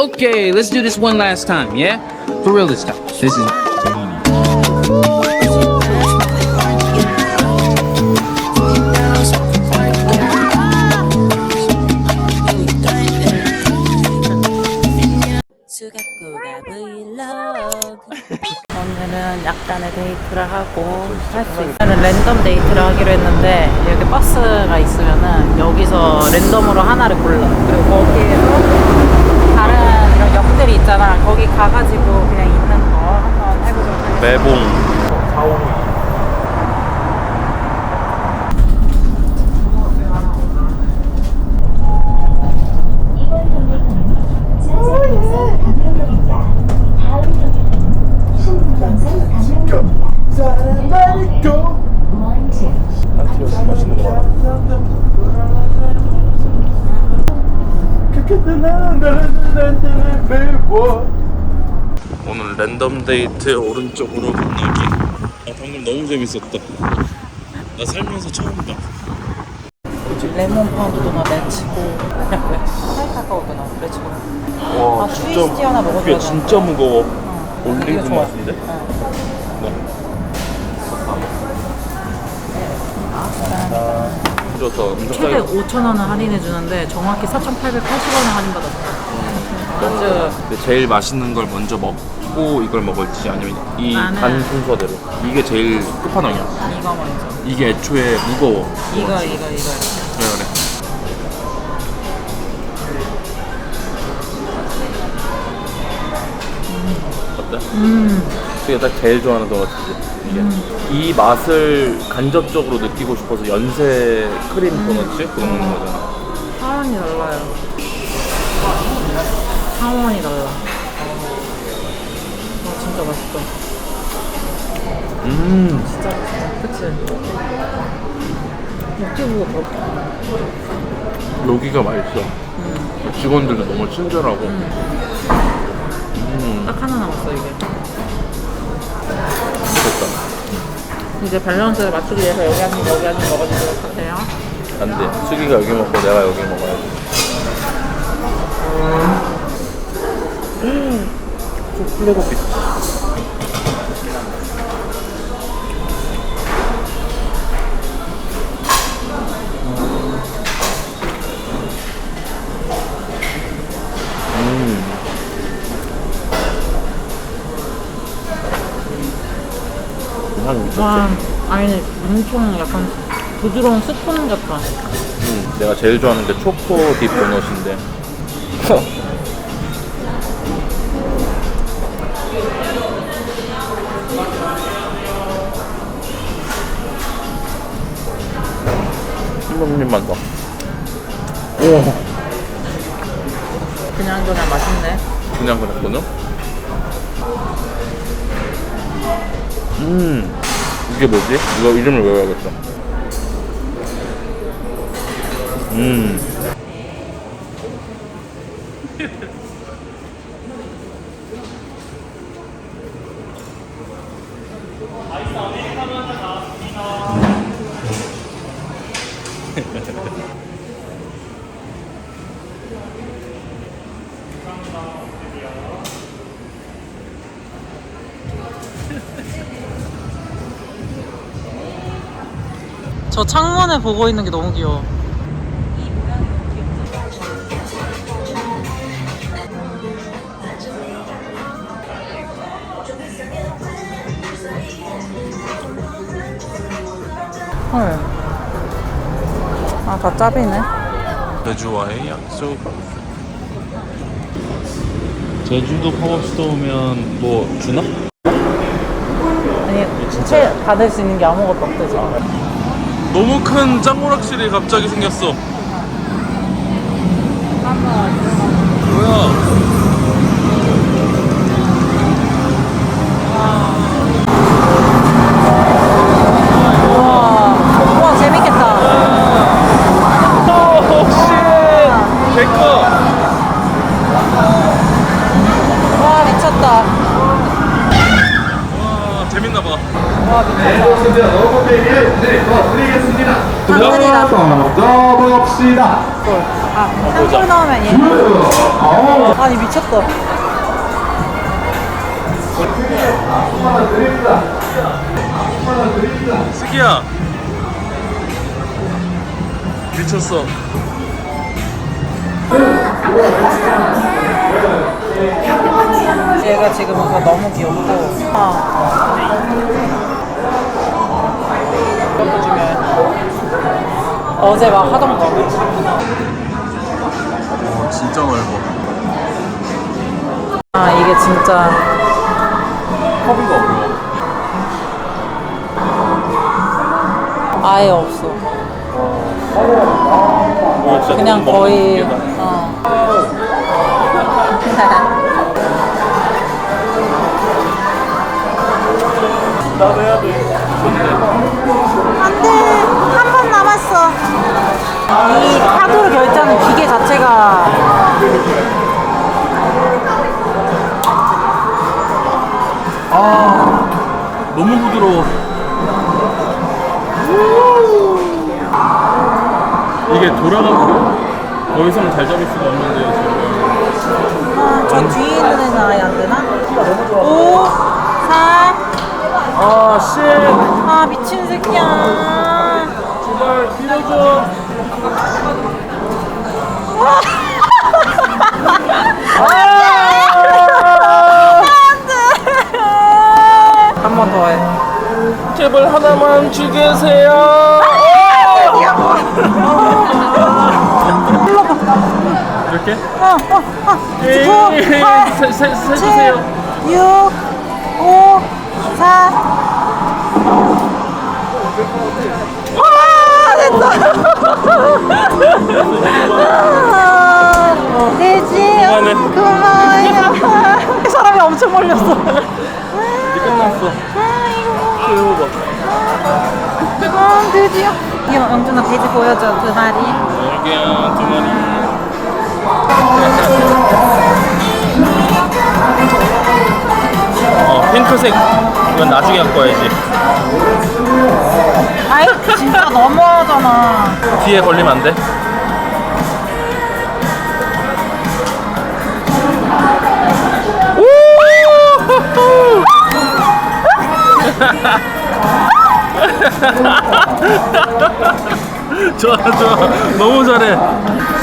Okay, let's do this one last time, yeah? For real this time. This is. 오늘은 약간의 데이트를 데이트를 하기로 했는데 여기 버스가 있으면은 여기서 랜덤으로 하나를 골라 그리고 거기에서 있잖아. 거기 가가지고 그냥 있는 거 한번 해보도록 매봉. 4, 5, 2. 오늘 랜덤 데이트 오른쪽으로 건너기. 아 방금 너무 재밌었다. 나 살면서 처음 봐. 레몬 파우더나 맺히고 파이타카우드나 맺히고. 와 아, 트위스티 하나 먹어줘야 진짜 무거워. 올리브. 맛인데? 네. 엄청 최대 싸게 5,000원을 할인해 주는데 정확히 4,880원을 할인받았어. 아주 근데 제일 맛있는 걸 먼저 먹고 이걸 먹을지 아니면 이 나는- 간 순서대로 이게 제일 끝판왕이야 이거 먼저. 이게 애초에 무거워 이거 이거 이거. 그래 그래 어때? 음. 딱 제일 좋아하는 도넛이지 이게 이 맛을 간접적으로 느끼고 싶어서 연세 크림 도넛이 그거 먹는 거잖아 사원이 달라요. 사원이 달라. 와 진짜 맛있다. 음 진짜 맛있다. 그치? 유튜브 더. 여기가 맛있어 직원들도 너무 친절하고 음. 딱 하나 남았어 이게. 이제 밸런스를 맞추기 위해서 여기 한 입, 여기 한 입 먹어주도록 하세요. 안 돼. 수기가 여기 먹고 내가 여기 먹어야지 초콜릿 향 미쳤 와, 아니 엄청 약간 부드러운 스콘 같아. 음, 내가 제일 좋아하는 게 초코 딥 도넛인데 한 입만 더. 오, 그냥 그냥 맛있네. 그냥 그랬거든? 음, 이게 뭐지? 이거 이름을 외워야겠다. 음. 저 창문에 보고 있는 게 너무 귀여워. 헐. 아, 다 짭이네. 제주와의 약속. 제주도 팝업스토어 오면 뭐 주나? 아니, 채 받을 수 있는 게 아무것도 없대지. 너무 큰 짱오락실이 갑자기 생겼어. 당근이다. 넣어봅시다. 아, 아. 한골 넣으면 얘. 아니 미쳤다. 쓰기야 미쳤어 얘가 지금 너무 귀엽고. 아. 어제 막 하던 거. 진짜 넓어 아 이게 진짜 허브가 없어 아예 없어. 와, 진짜 그냥 거의. 기계다. 어. 나도 해야 돼 안돼 한 이 카드로 결제하는 기계 자체가 너무 부드러워 이게 돌아가고 더 이상 잘 잡을 수가 없는데 지금 아, 저 뒤에 있는 애는 아예 안 되나? 5, 4, 아 쉣! 아 미친 새끼야. 제발 빌어줘 한 번 더 해. 제발 하나만 죽여세요 이렇게? 어, 어, 어. 에이, 9, 8, 세, 세, 7, 세주세요 6, 5, 4. 아, 되지? 그만해. 고마워요. 사람이 엄청 몰렸어. 이제 끝났어 아이고. 이거 봐 아, 드디어. 이 영준아 돼지 보여줘 두 마리. 여기야 두 마리 어 핑크색 이건 나중에 갖고 와야지 아이 진짜 너무 하잖아. 뒤에 걸리면 안 돼? 좋아 좋아. 너무 잘해.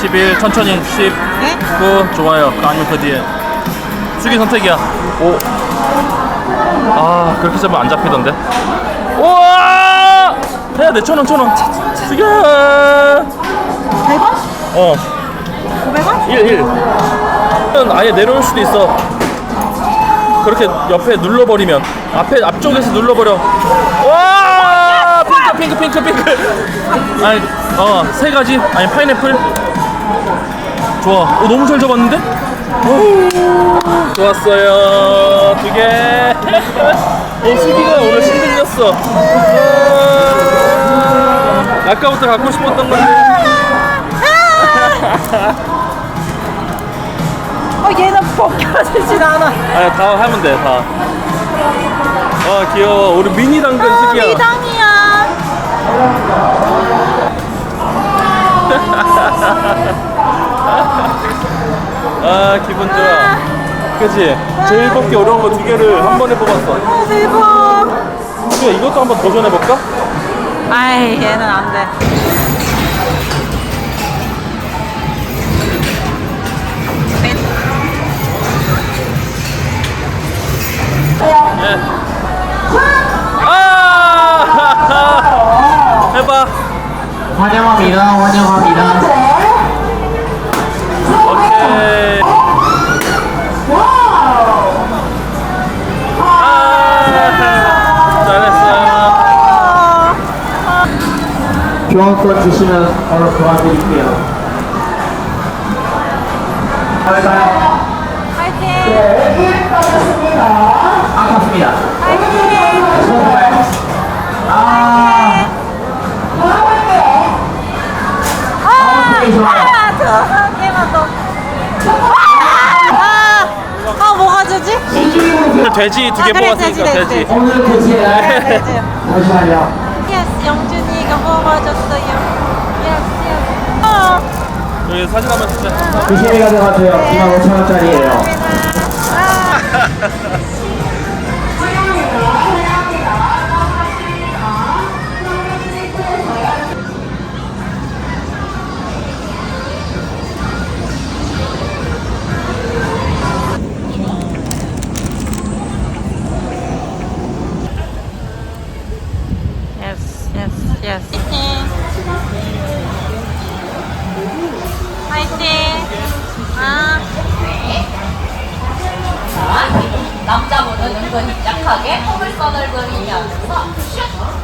11 천천히. 10 네? 9 좋아요. 아니면 그 뒤에. 수기 선택이야. 5아 그렇게 잡으면 안 잡히던데? 우와 해야 돼. 천 원 천원. 수기야 100원? 어. 500원? 1 1 아예 내려올 수도 있어. 그렇게 옆에 눌러버리면. 앞에 앞쪽에서 눌러버려. 와! 핑크 핑크 핑크 핑크. 아니 어 세 가지? 아니 파인애플. 좋아. 오, 너무 잘 잡았는데? 오, 좋았어요. 두 개 오 수기가 오늘 신들렸어 아, 아까부터 갖고 싶었던 건데 어 얘는 벗겨지진 않아. 아니 다 하면 돼 다. 아 귀여워 우리 미니 당근 아, 수기야. 미당이야. 아 기분 좋아. 그치? 제일 뽑기 어려운 거 두 개를 한 번에 뽑았어. 아 대박. 수기야 이것도 한번 도전해볼까? 아이 얘는 안 돼. 예. 아! 해봐. 환영합니다. 환영합니다. 오케이. 교환권 주시면 바로 도와드릴게요. 잘가요 파이팅. 아깝습니다. 파이팅. 아. 아, 두 개만 더. 아, 아, 뭐가 주지? 돼지 두 개 아, 그래, 뽑았으니까 돼지, 돼지, 돼지. 돼지. 오늘 드세요. 돼지. 잠시만요. 예스, 영준이가 뽑아줬 저희 사진 한번 찍자. 조심히 가져가세요. 2만 5천 원짜리예요. Yes, yes, yes. 파이팅! 아. 남자분은 은근히 약하게 허물선을 그리면서 슛!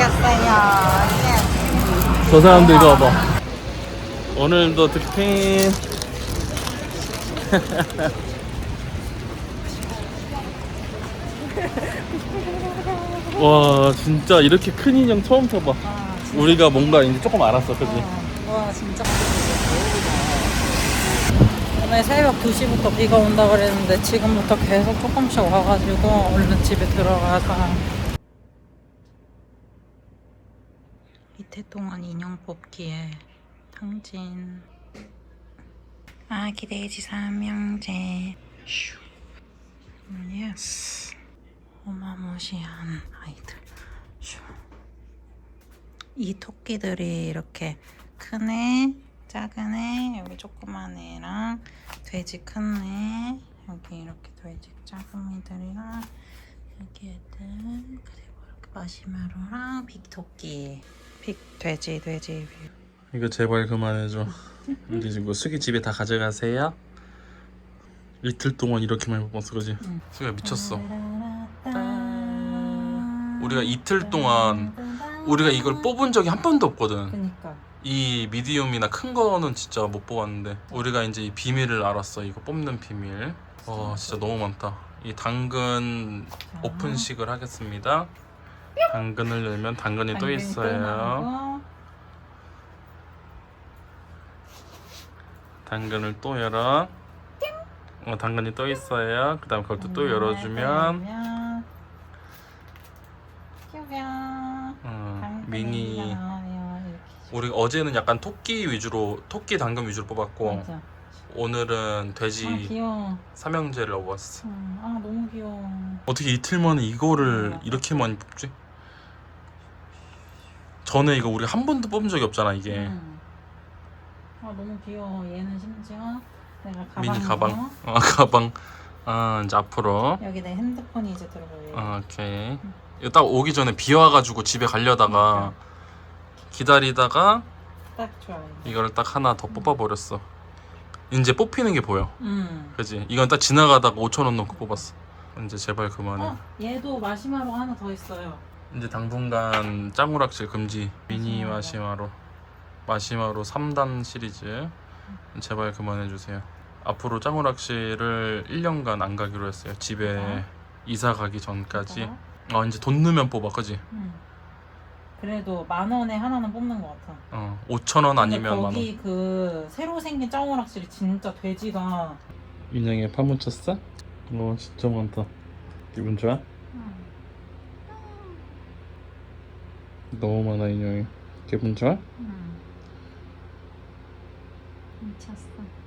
생겼어요. 예. 저 사람들 이거 봐봐. 오늘도 득템. 와 진짜 이렇게 큰 인형 처음 타봐. 우리가 뭔가 이제 조금 알았어, 그지? 와 진짜 오늘 새벽 2시부터 비가 온다 그랬는데 지금부터 계속 조금씩 와가지고 얼른 집에 들어가서 이태 동안 인형 뽑기에 탕진. 아기 돼지 삼형제. 슈. 음, 예스. 어마무시한 아이들. 슈. 이 토끼들이 이렇게 큰 애, 작은 애, 여기 조그만 애랑 돼지 큰 애, 여기 이렇게 돼지 작은 애들이랑 여기 애들 그리고 이렇게 마시마로랑 빅토끼, 빅 돼지 돼지 빅. 이거 제발 그만해줘. 우리 지금 수기 집에 다 가져가세요. 이틀 동안 이렇게 많이 뽑았어, 그지? 수기가 미쳤어. 우리가 이틀 동안 우리가 이걸 뽑은 적이 한 번도 없거든. 그니까 이 미디움이나 큰 거는 진짜 못 뽑았는데 우리가 이제 이 비밀을 알았어. 이거 뽑는 비밀. 와 진짜 너무 많다. 이 당근 오픈식을 하겠습니다. 당근을 열면 당근이 또 있어요. 당근을 또 열어. 어, 당근이 또 있어요. 그다음 그것도 또 열어주면 어, 미니. 우리 어제는 약간 토끼 위주로 토끼 당근 위주로 뽑았고 맞아. 오늘은 돼지 아 귀여워. 삼형제를 뽑았어. 음, 아 너무 귀여워. 어떻게 이틀 만에 이거를 맞아. 이렇게 많이 뽑지? 전에 이거 우리 한 번도 뽑은 적이 없잖아 이게 음. 아 너무 귀여워. 얘는 심지어 내가 가방 미니 가방. 어, 가방. 아 이제 앞으로. 여기 내 핸드폰이 이제 들어가요. 어, 오케이. 이거 딱 오기 전에 비 와가지고 집에 가려다가 기다리다가 딱 좋아요. 이거를 딱 하나 더 뽑아 버렸어. 이제 뽑히는 게 보여. 음. 그지? 이건 딱 지나가다가 5천 원 넣고 뽑았어. 이제 제발 그만해. 어 얘도 마시마로 하나 더 있어요. 이제 당분간 짱구락질 금지. 미니 마시마로. 마시마로 3단 시리즈. 제발 그만해 주세요. 앞으로 짱구락실을 1년간 안 가기로 했어요. 집에 어? 이사 가기 전까지. 어? 어 이제 돈 넣으면 뽑아, 그지? 음. 그래도 만 원에 하나는 뽑는 것 같아. 어 5천 원 근데 아니면 만 원. 거기 그 새로 생긴 짱오락실이 진짜 돼지가 인형에 파묻혔어? 어 진짜 많다. 기분 좋아? 너무 많아 인형이. 기분 좋아? 음. 미쳤어.